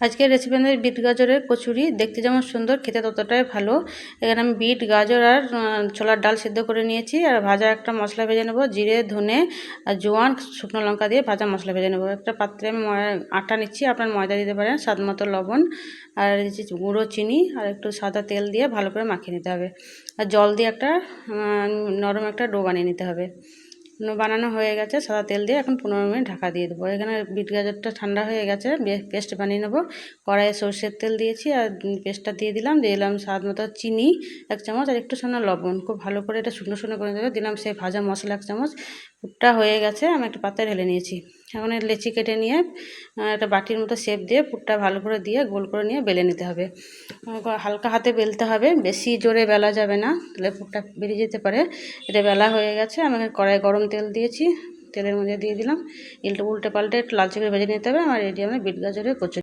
আজকের রেসিপি আমাদের বিট গাজরের কচুরি দেখতে যেমন সুন্দর, খেতে ততটাই ভালো। এখানে আমি বিট, গাজর আর ছোলার ডাল সিদ্ধ করে নিয়েছি। আর ভাজা একটা মশলা ভেজে নেব, জিরে, ধনে আর জোয়ান, শুকনো লঙ্কা দিয়ে ভাজা মশলা ভেজে নেব। একটা পাত্রে আমি আটা নিচ্ছি, আপনার ময়দা দিতে পারেন, স্বাদ মতো লবণ আর গুঁড়ো চিনি আর একটু সাদা তেল দিয়ে ভালো করে মাখিয়ে নিতে হবে। আর জল দিয়ে একটা নরম একটা ডো বানিয়ে নিতে হবে। বানানো হয়ে গেছে, সাদা তেল দিয়ে এখন পনেরো মিনিট ঢাকা দিয়ে দেবো। এখানে বিট গাজরটা ঠান্ডা হয়ে গেছে পেস্ট বানিয়ে নেব। কড়াইয়ে সর্ষের তেল দিয়েছি আর পেস্টটা দিয়ে দিলাম দিয়ে দিলাম স্বাদ মতো চিনি, এক চামচ, আর একটু সামনে লবণ। খুব ভালো করে এটা শুকনো শুকনো করে দেবে দিলাম সেই ভাজা মশলা এক চামচ পুরটা হয়ে গেছে, আমি একটা পাত্রে ঢেলে নিয়েছি। এখন এর লেচি কেটে নিয়ে একটা বাটির মতো শেপ দিয়ে পুরটা ভালো করে দিয়ে গোল করে নিয়ে বেলে নিতে হবে। হালকা হাতে বেলতে হবে, বেশি জোরে বেলা যাবে না, তাহলে পুরটা বেরিয়ে যেতে পারে। এটা বেলা হয়ে গেছে, আমি কড়াই গরম তেল দিয়েছি, তেলের মধ্যে দিয়ে দিলাম। উল্টে পাল্টে একটু লালচে করে ভেজে নিতে হবে, আমার রেডি আমার বিট গাজরের কচুরি